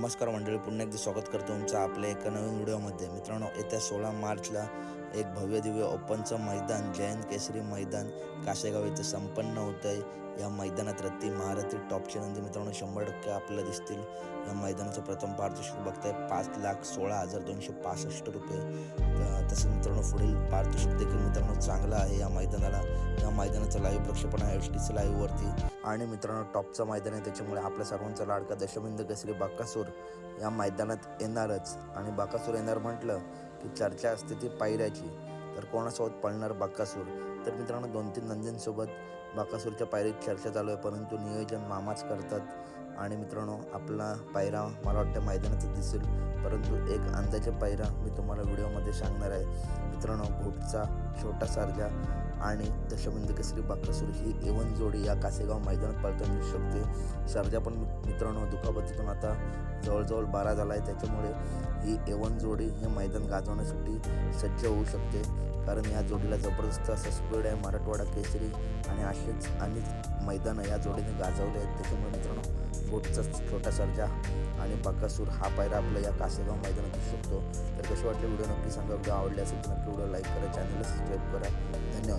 नमस्कार मंडळी पुन्हा एकदा स्वागत करतो तुमचं आपल्या एका नवीन व्हिडिओमध्ये. मित्रांनो येत्या सोळा मार्चला एक भव्य दिव्य ओपनचं मैदान जयंत केसरी मैदान काशेगाव इथं संपन्न होतं आहे या मैदानात रत्ती महारथी टॉपची नंदी मित्रांनो शंभर टक्के आपल्याला दिसतील. या मैदानाचं प्रथम पारितोषिक बघताय पाच लाख सोळा हजार दोनशे पासष्ट रुपये. तसं मित्रांनो पुढील पारितोषिक देखील मित्रांनो चांगलं आहे या मैदानाला. त्याचं लाईव्ह प्रक्षेपण आहे एच सी लाईव्हवरती आणि मित्रांनो टॉपचं मैदान आहे त्याच्यामुळे आपल्या सर्वांचा लाडका दशमिंद केसरी बाकासूर या मैदानात येणारच. आणि बाकासूर येणार म्हटलं की चर्चा असते ती पायऱ्याची. तर कोणासोबत पळणार बाकासूर? तर मित्रांनो दोन तीन नंदींसोबत बाकासूरच्या पायरीत चर्चा चालू आहे परंतु नियोजन मामाच करतात. आणि मित्रांनो आपला पायरा मला वाटतं मैदानातच दिसेल. परंतु एक अंदाजे पायरा मी तुम्हाला व्हिडिओमध्ये सांगणार आहे. मित्रांनो घोटचा छोटा सारजा आणि दशमिंद केसरी बाकसूर ही एवन जोडी या कासेगाव मैदानात पळताना येऊ शकते. सर्जा पण मित्रांनो दुखापतीतून आता जवळजवळ बारा झाला आहे त्याच्यामुळे ही एवन जोडी हे मैदान गाजवण्यासाठी सज्ज होऊ शकते. कारण या जोडीला जबरदस्त असं स्पीड आहे. मराठवाडा केसरी आणि असेच अनेक मैदानं या जोडीने गाजवले आहेत. त्याच्यामुळे मित्रांनो बोटचा छोटा सर्जा आणि बाकासूर हा पायरा आपला या कासेगाव मैदानात दिसू शकतो. कसे वाटले व्हिडिओ नक्की सांगा. व्हिडिओ आवडले असेल तर नक्की व्हिडिओ लाईक करा चॅनलला सबस्क्राईब करा. धन्यवाद.